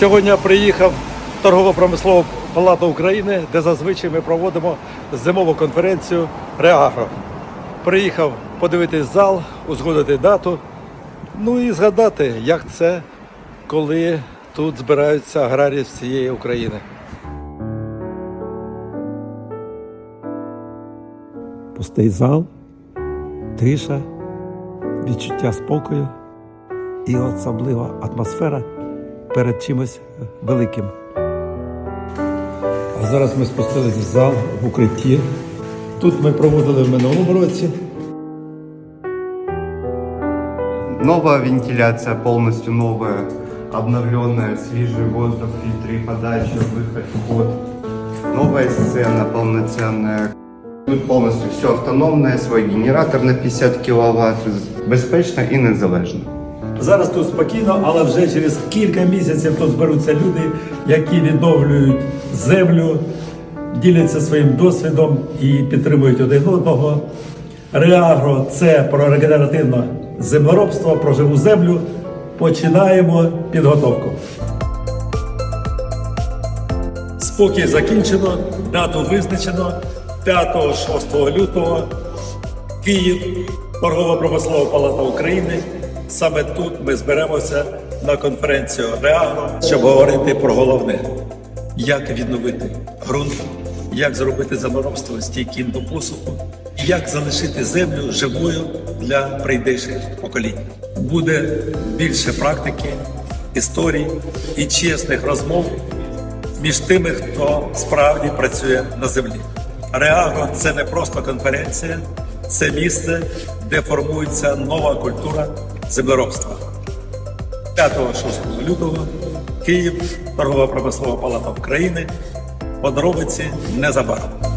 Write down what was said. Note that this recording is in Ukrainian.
Сьогодні я приїхав в торгово-промислову палату України, де зазвичай ми проводимо зимову конференцію Реагро. Приїхав подивитись зал, узгодити дату, ну і згадати, як це, коли тут збираються аграрії всієї України. Пустий зал, тиша, відчуття спокою і особлива атмосфера перед чимось великим. А зараз ми спустилися в зал в укритті. Тут ми проводили в минулому році. Новая вентиляция, полностью новая, обновленная, свежий воздух, фильтры, подача, выход, вход. Новая сцена полноценная. Тут полностью все автономное, свой генератор на 50 киловатт, безпечно і незалежно. Зараз тут спокійно, але вже через кілька місяців тут зберуться люди, які відновлюють землю, діляться своїм досвідом і підтримують один одного. Реагро це про регенеративне землеробство, про живу землю. Починаємо підготовку. Спокій закінчено, дату визначено 5-6 лютого. Київ, торгово-промислова палата України. Саме тут ми зберемося на конференцію Реагро, щоб говорити про головне, як відновити ґрунт, як зробити землеробство стійким до посуху, як залишити землю живою для прийдеших поколінь. Буде більше практики, історій і чесних розмов між тими, хто справді працює на землі. Реагро це не просто конференція, це місце, де формується нова культура землеробства. 5-6 лютого Київ, торгова промислова палата України. Подробиці незабаром.